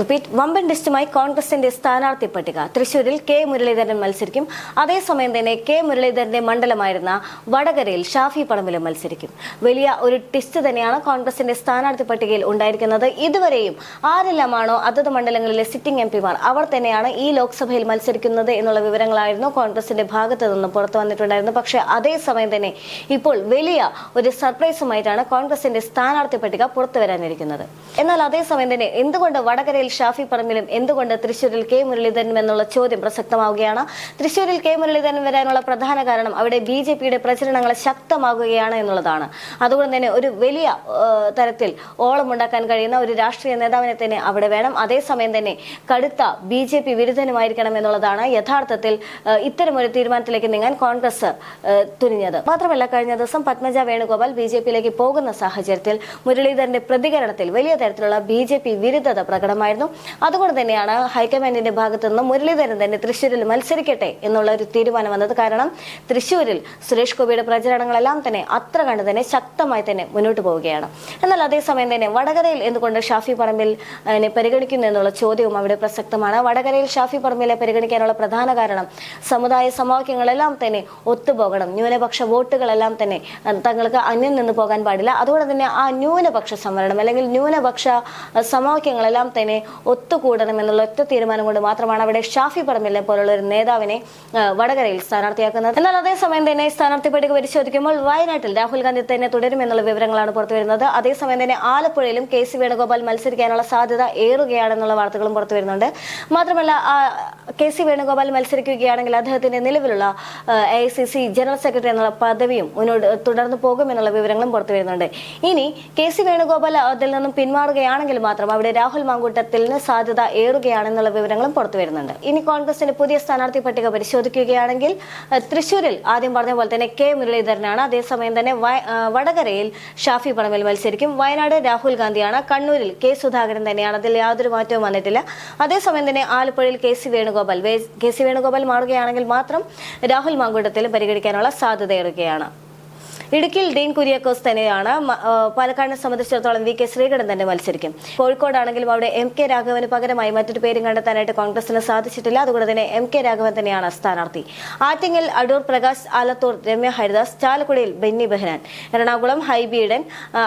Repeat വമ്പൻ ലിസ്റ്റുമായി കോൺഗ്രസിന്റെ സ്ഥാനാർത്ഥി പട്ടിക തൃശൂരിൽ കെ മുരളീധരൻ മത്സരിക്കും. അതേസമയം തന്നെ കെ മുരളീധരന്റെ മണ്ഡലമായിരുന്ന വടകരയിൽ ഷാഫി പറമ്പിലും മത്സരിക്കും. വലിയ ഒരു ടിസ്റ്റ് തന്നെയാണ് കോൺഗ്രസിന്റെ സ്ഥാനാർത്ഥി പട്ടികയിൽ ഉണ്ടായിരിക്കുന്നത്. ഇതുവരെയും ആരെല്ലാമാണോ അതത് മണ്ഡലങ്ങളിലെ സിറ്റിംഗ് എം പിമാർ അവർ തന്നെയാണ് ഈ ലോക്സഭയിൽ മത്സരിക്കുന്നത് എന്നുള്ള വിവരങ്ങളായിരുന്നു കോൺഗ്രസിന്റെ ഭാഗത്ത് നിന്ന് പുറത്തു വന്നിട്ടുണ്ടായിരുന്നു പക്ഷേ അതേസമയം തന്നെ ഇപ്പോൾ വലിയ ഒരു സർപ്രൈസുമായിട്ടാണ് കോൺഗ്രസിന്റെ സ്ഥാനാർത്ഥി പട്ടിക പുറത്തു വരാനിരിക്കുന്നത്. എന്നാൽ അതേസമയം തന്നെ എന്തുകൊണ്ട് വടകരയിൽ ഷാഫി പറമ്പിലും എന്തുകൊണ്ട് തൃശൂരിൽ കെ മുരളീധരനും എന്നുള്ള ചോദ്യം പ്രസക്തമാവുകയാണ്? തൃശൂരിൽ കെ മുരളീധരൻ വരാനുള്ള പ്രധാന കാരണം അവിടെ ബി ജെ പിയുടെ പ്രചരണങ്ങൾ ശക്തമാകുകയാണ് എന്നുള്ളതാണ്. അതുകൊണ്ട് തന്നെ ഒരു വലിയ തരത്തിൽ ഓളമുണ്ടാക്കാൻ കഴിയുന്ന ഒരു രാഷ്ട്രീയ നേതാവിനെ തന്നെ അവിടെ വേണം. അതേസമയം തന്നെ കടുത്ത ബി ജെ പി വിരുദ്ധനുമായിരിക്കണം എന്നുള്ളതാണ് യഥാർത്ഥത്തിൽ ഇത്തരമൊരു തീരുമാനത്തിലേക്ക് നീങ്ങാൻ കോൺഗ്രസ് തുനിഞ്ഞത്. മാത്രമല്ല കഴിഞ്ഞ ദിവസം പത്മജ വേണുഗോപാൽ ബി ജെ പിയിലേക്ക് പോകുന്ന സാഹചര്യത്തിൽ മുരളീധരന്റെ പ്രതികരണത്തിൽ വലിയ തരത്തിലുള്ള ബി ജെ പി വിരുദ്ധത പ്രകടമായിരുന്നു അതുകൊണ്ട് തന്നെയാണ് ഹൈക്കമാൻഡിന്റെ ഭാഗത്തു നിന്ന് മുരളീധരൻ തന്നെ തൃശ്ശൂരിൽ മത്സരിക്കട്ടെ എന്നുള്ള ഒരു തീരുമാനം വന്നത്. കാരണം തൃശ്ശൂരിൽ സുരേഷ് ഗോപിയുടെ പ്രചരണങ്ങളെല്ലാം തന്നെ അത്ര കണ്ട് തന്നെ ശക്തമായി തന്നെ മുന്നോട്ട് പോവുകയാണ്. എന്നാൽ അതേസമയം തന്നെ വടകരയിൽ എന്തുകൊണ്ട് ഷാഫി പറമ്പിൽ പരിഗണിക്കുന്നു എന്നുള്ള ചോദ്യവും അവിടെ പ്രസക്തമാണ്. വടകരയിൽ ഷാഫി പറമ്പിലെ പരിഗണിക്കാനുള്ള പ്രധാന കാരണം സമുദായ സമവാക്യങ്ങളെല്ലാം തന്നെ ഒത്തുപോകണം. ന്യൂനപക്ഷ വോട്ടുകളെല്ലാം തന്നെ തങ്ങൾക്ക് അന്യം നിന്ന് പോകാൻ പാടില്ല. അതുകൊണ്ട് തന്നെ ആ ന്യൂനപക്ഷ സംവരണം അല്ലെങ്കിൽ ന്യൂനപക്ഷ സമവാക്യങ്ങളെല്ലാം തന്നെ ഒത്തുകൂടണം എന്നുള്ള ഒറ്റ തീരുമാനം കൊണ്ട് മാത്രമാണ് അവിടെ ഷാഫി പറമ്പിലിനെ പോലുള്ള ഒരു നേതാവിനെ വടകരയിൽ സ്ഥാനാർത്ഥിയാക്കുന്നത്. എന്നാൽ അതേസമയം തന്നെ സ്ഥാനാർത്ഥി പട്ടിക പരിശോധിക്കുമ്പോൾ വയനാട്ടിൽ രാഹുൽ ഗാന്ധി തന്നെ തുടരുമെന്നുള്ള വിവരങ്ങളാണ് പുറത്തുവരുന്നത് അതേസമയം തന്നെ ആലപ്പുഴയിലും കെ സി വേണുഗോപാൽ മത്സരിക്കാനുള്ള സാധ്യത ഏറുകയാണെന്നുള്ള വാർത്തകളും പുറത്തു വരുന്നുണ്ട്. മാത്രമല്ല കെ സി വേണുഗോപാൽ മത്സരിക്കുകയാണെങ്കിൽ അദ്ദേഹത്തിന്റെ നിലവിലുള്ള A C C general secretary എന്നുള്ള പദവിയും മുന്നോട്ട് തുടർന്ന് പോകുമെന്നുള്ള വിവരങ്ങളും പുറത്തു വരുന്നുണ്ട്. ഇനി കെ സി വേണുഗോപാൽ അതിൽ നിന്നും പിന്മാറുകയാണെങ്കിൽ മാത്രം അവിടെ രാഹുൽ മാങ്കൂട്ടത്തിന് സാധ്യത ഏറുകയാണെന്നുള്ള വിവരങ്ങളും പുറത്തു വരുന്നുണ്ട്. ഇനി കോൺഗ്രസിന്റെ പുതിയ സ്ഥാനാർത്ഥി പട്ടിക പരിശോധിക്കുകയാണെങ്കിൽ തൃശൂരിൽ ആദ്യം പറഞ്ഞ പോലെ തന്നെ കെ മുരളീധരനാണ്. അതേസമയം തന്നെ വടകരയിൽ ഷാഫി പറമ്പിൽ മത്സരിക്കും. വയനാട് രാഹുൽ ഗാന്ധിയാണ്. കണ്ണൂരിൽ കെ സുധാകരൻ തന്നെയാണ്. അതിൽ യാതൊരു മാറ്റവും വന്നിട്ടില്ല. അതേസമയം തന്നെ ആലപ്പുഴയിൽ K C Venugopal K C Venugopal മാറുകയാണെങ്കിൽ മാത്രം രാഹുൽ മാങ്കൂട്ടത്തിലും പരിഗണിക്കാനുള്ള സാധ്യതയേറുകയാണ് ഇടുക്കിയിൽ ഡീൻ കുര്യാക്കോസ് തന്നെയാണ് പാലക്കാടിനെ സംബന്ധിച്ചിടത്തോളം വി കെ ശ്രീകണ്ഠൻ തന്നെ മത്സരിക്കും. കോഴിക്കോടാണെങ്കിലും അവിടെ എം കെ രാഘവന് പകരമായി മറ്റൊരു പേരും കണ്ടെത്താനായിട്ട് കോൺഗ്രസിന് സാധിച്ചിട്ടില്ല. അതുകൊണ്ട് തന്നെ എം കെ രാഘവൻ തന്നെയാണ് സ്ഥാനാർത്ഥി. ആറ്റിങ്ങൽ അടൂർ പ്രകാശ് ആലത്തൂർ രമ്യ ഹരിദാസ് ചാലക്കുടിയിൽ ബെന്നി ബെഹനാൻ. എറണാകുളം ഹൈബീഡൻ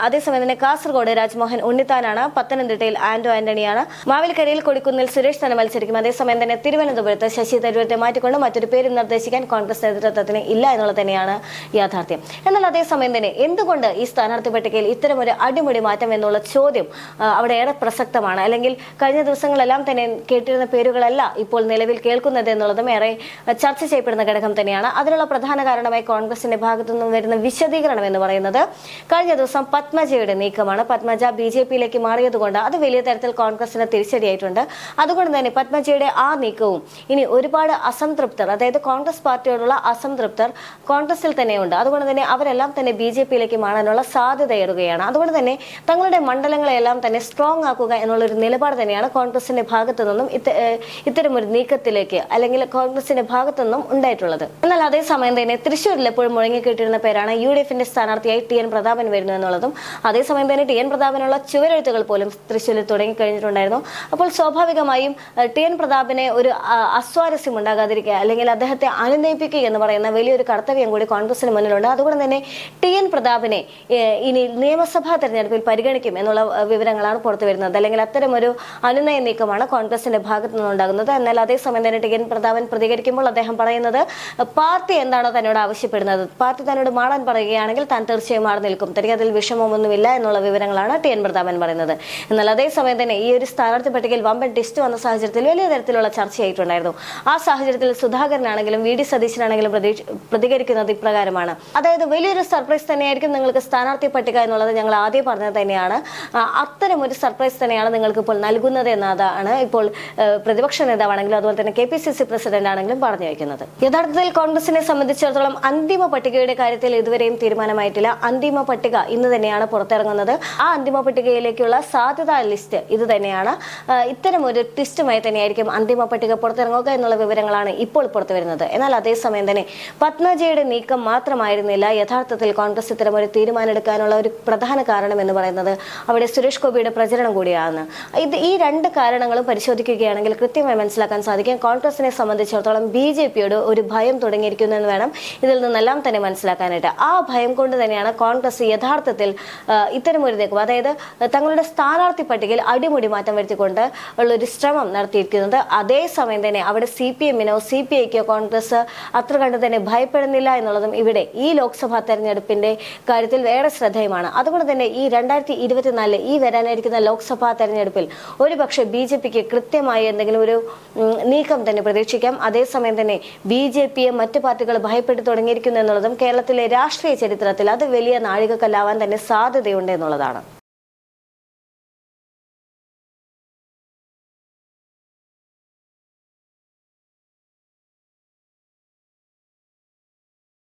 അതേസമയം തന്നെ കാസർഗോഡ് രാജ്മോഹൻ ഉണ്ണിത്താനാണ് പത്തനംതിട്ടയിൽ ആന്റോ ആന്റണിയാണ്. മാവേലിക്കരയിൽ കൊടിക്കുന്നിൽ സുരേഷ് തന്നെ മത്സരിക്കും. അതേസമയം തന്നെ തിരുവനന്തപുരത്ത് ശശി തരൂരത്തെ മാറ്റിക്കൊണ്ട് മറ്റൊരു പേര് നിർദ്ദേശിക്കാൻ കോൺഗ്രസ് നേതൃത്വത്തിന് ഇല്ല എന്നുള്ളത് തന്നെയാണ് യാഥാർത്ഥ്യം. എന്നാൽ അതേസമയം തന്നെ എന്തുകൊണ്ട് ഈ സ്ഥാനാർത്ഥി പട്ടികയിൽ ഇത്തരം ഒരു അടിമുടി മാറ്റം എന്നുള്ള ചോദ്യം അവിടെ ഏറെ പ്രസക്തമാണ്? അല്ലെങ്കിൽ കഴിഞ്ഞ ദിവസങ്ങളെല്ലാം തന്നെ കേട്ടിരുന്ന പേരുകളല്ല ഇപ്പോൾ നിലവിൽ കേൾക്കുന്നത് എന്നുള്ളതും ഏറെ ചർച്ച ചെയ്യപ്പെടുന്ന ഘടകം തന്നെയാണ്. അതിനുള്ള പ്രധാന കാരണമായി കോൺഗ്രസിന്റെ ഭാഗത്തു നിന്നും വരുന്ന വിശദീകരണം എന്ന് പറയുന്നത് കഴിഞ്ഞ ദിവസം പത്മജയുടെ നീക്കമാണ്. പത്മജ ബി ജെ പിയിലേക്ക് മാറിയതുകൊണ്ട് അത് വലിയ തരത്തിൽ കോൺഗ്രസിന് തിരിച്ചടിയായിട്ടുണ്ട്. അതുകൊണ്ട് തന്നെ പത്മജയുടെ ആ നീക്കവും ഇനി ഒരുപാട് അസംതൃപ്തർ അതായത് കോൺഗ്രസ് പാർട്ടിയോടുള്ള അസംതൃപ്തർ കോൺഗ്രസിൽ തന്നെയുണ്ട്. അതുകൊണ്ട് തന്നെ അവരെല്ലാം തന്നെ ബി ജെ പിയിലേക്ക് മാറാനുള്ള സാധ്യതയേറുകയാണ്. അതുകൊണ്ട് തന്നെ തങ്ങളുടെ മണ്ഡലങ്ങളെല്ലാം തന്നെ സ്ട്രോങ് ആക്കുക എന്നുള്ള ഒരു നിലപാട് തന്നെയാണ് കോൺഗ്രസിന്റെ ഭാഗത്തു നിന്നും ഇത്തരമൊരു നീക്കത്തിലേക്ക് അല്ലെങ്കിൽ കോൺഗ്രസിന്റെ ഭാഗത്തു നിന്നും ഉണ്ടായിട്ടുള്ളത്. എന്നാൽ അതേസമയം തന്നെ തൃശ്ശൂരിൽ എപ്പോഴും മുഴങ്ങിക്കിട്ടിരുന്ന പേരാണ് യു ഡി എഫിന്റെ സ്ഥാനാർത്ഥിയായി ടി എൻ പ്രതാപൻ വരുന്നു എന്നുള്ളതും അതേസമയം തന്നെ ടി എൻ പ്രതാപനുള്ള ചുവരെഴുത്തുകൾ പോലും തൃശ്ശൂരിൽ തുടങ്ങിക്കഴിഞ്ഞിട്ടുണ്ടായിരുന്നു. അപ്പോൾ സ്വാഭാവികമായും ടി എൻ പ്രതാപിനെ ഒരു അസ്വാരസ്യം ഉണ്ടാകാതിരിക്കുക അല്ലെങ്കിൽ അദ്ദേഹത്തെ അനുനയിപ്പിക്കുക എന്ന് പറയുന്ന വലിയൊരു കർത്തവ്യം കൂടി കോൺഗ്രസിന് മുന്നിലുണ്ട്. അതുകൊണ്ട് തന്നെ ടി എൻ പ്രതാപിനെ ഇനി നിയമസഭാ തെരഞ്ഞെടുപ്പിൽ പരിഗണിക്കും എന്നുള്ള വിവരങ്ങളാണ് പുറത്തു വരുന്നത്. അല്ലെങ്കിൽ അത്തരമൊരു അനുനയ നീക്കമാണ് കോൺഗ്രസിന്റെ ഭാഗത്തു നിന്നുണ്ടാകുന്നത്. എന്നാൽ അതേസമയം തന്നെ ടി എൻ പ്രതാപൻ പ്രതികരിക്കുമ്പോൾ അദ്ദേഹം പറയുന്നത് പാർട്ടി എന്താണോ തന്നോട് ആവശ്യപ്പെടുന്നത്. പാർട്ടി തന്നോട് മാറാൻ പറയുകയാണെങ്കിൽ താൻ തീർച്ചയായും മാറി നിൽക്കും. തനിക്ക് അതിൽ വിഷമമൊന്നുമില്ല എന്നുള്ള വിവരങ്ങളാണ് ടി എൻ പ്രതാപൻ പറയുന്നത്. എന്നാൽ അതേസമയം തന്നെ ഈ ഒരു സ്ഥാനാർത്ഥി പട്ടികയിൽ വമ്പൻ ടിസ്റ്റ് വന്ന സാഹചര്യത്തിൽ വലിയ തരത്തിലുള്ള ചർച്ചയായിട്ടുണ്ടായിരുന്നു. ആ സാഹചര്യത്തിൽ സുധാകരനാണെങ്കിലും വി ഡി സതീശനാണെങ്കിലും പ്രതികരിക്കുന്നത് ഇപ്രകാരമാണ്. അതായത് വലിയൊരു സർപ്രൈസ് തന്നെയായിരിക്കും നിങ്ങൾക്ക് സ്ഥാനാർത്ഥി പട്ടിക എന്നുള്ളത് ഞങ്ങൾ ആദ്യം പറഞ്ഞത് തന്നെയാണ്. അത്തരം ഒരു സർപ്രൈസ് തന്നെയാണ് നിങ്ങൾക്ക് ഇപ്പോൾ നൽകുന്നത് എന്നതാണ് ഇപ്പോൾ പ്രതിപക്ഷ നേതാവാണെങ്കിലും അതുപോലെ തന്നെ K P C C president ആണെങ്കിലും പറഞ്ഞു വയ്ക്കുന്നത്. യഥാർത്ഥത്തിൽ കോൺഗ്രസിനെ സംബന്ധിച്ചിടത്തോളം അന്തിമ പട്ടികയുടെ കാര്യത്തിൽ ഇതുവരെയും തീരുമാനമായിട്ടില്ല. അന്തിമ പട്ടിക ഇന്ന് തന്നെയാണ് പുറത്തിറങ്ങുന്നത്. ആ അന്തിമ പട്ടികയിലേക്കുള്ള സാധ്യതാ ലിസ്റ്റ് ഇത് തന്നെയാണ്. ഇത്തരം ഒരു ട്വിസ്റ്റുമായി തന്നെയായിരിക്കും അന്തിമ പട്ടിക പുറത്തിറങ്ങുക എന്നുള്ള വിവരങ്ങളാണ് ഇപ്പോൾ പുറത്തു വരുന്നത് എന്നാൽ അതേസമയം തന്നെ പത്മജയുടെ നീക്കം മാത്രമായിരുന്നില്ല. യഥാർത്ഥത്തിൽ കോൺഗ്രസ് ഇത്തരം ഒരു തീരുമാനമെടുക്കാനുള്ള ഒരു പ്രധാന കാരണം എന്ന് പറയുന്നത് അവിടെ സുരേഷ് ഗോപിയുടെ പ്രചരണം കൂടിയാണ്. ഇത് ഈ രണ്ട് കാരണങ്ങളും പരിശോധിക്കുകയാണെങ്കിൽ കൃത്യമായി മനസ്സിലാക്കാൻ സാധിക്കും. കോൺഗ്രസിനെ സംബന്ധിച്ചിടത്തോളം ബി ജെ പിയോട് ഒരു ഭയം തുടങ്ങിയിരിക്കുന്നു എന്ന് വേണം ഇതിൽ നിന്നെല്ലാം തന്നെ മനസ്സിലാക്കാനായിട്ട്. ആ ഭയം കൊണ്ട് തന്നെയാണ് കോൺഗ്രസ് യഥാർത്ഥത്തിൽ ഇത്തരമൊരു നീക്കം അതായത് തങ്ങളുടെ സ്ഥാനാർത്ഥി പട്ടികയിൽ അടിമുടി മാറ്റം വരുത്തിക്കൊണ്ട് ഉള്ള ഒരു ശ്രമം നടത്തിയിരിക്കുന്നത്. അതേസമയം തന്നെ അവിടെ സി പി എമ്മിനോ സി പി ഐക്കോ കോൺഗ്രസ് അത്ര കണ്ട് തന്നെ ഭയപ്പെടുന്നില്ല എന്നുള്ളതും ഇവിടെ ഈ ലോക്സഭാ തെരഞ്ഞെടുപ്പിന്റെ കാര്യത്തിൽ ഏറെ ശ്രദ്ധേയമാണ്. അതുകൊണ്ട് തന്നെ ഈ രണ്ടായിരത്തി ഇരുപത്തിനാലിൽ ഈ വരാനിരിക്കുന്ന ലോക്സഭാ തെരഞ്ഞെടുപ്പിൽ ഒരുപക്ഷെ ബി ജെ പിക്ക് കൃത്യമായി എന്തെങ്കിലും ഒരു നീക്കം തന്നെ പ്രതീക്ഷിക്കാം. അതേസമയം തന്നെ ബി ജെ പിയെ മറ്റു പാർട്ടികൾ ഭയപ്പെട്ടു തുടങ്ങിയിരിക്കുന്നു എന്നുള്ളതും കേരളത്തിലെ രാഷ്ട്രീയ ചരിത്രത്തിൽ അത് വലിയ നാഴികക്കല്ലാവാൻ തന്നെ സാധ്യതയുണ്ട് എന്നുള്ളതാണ്.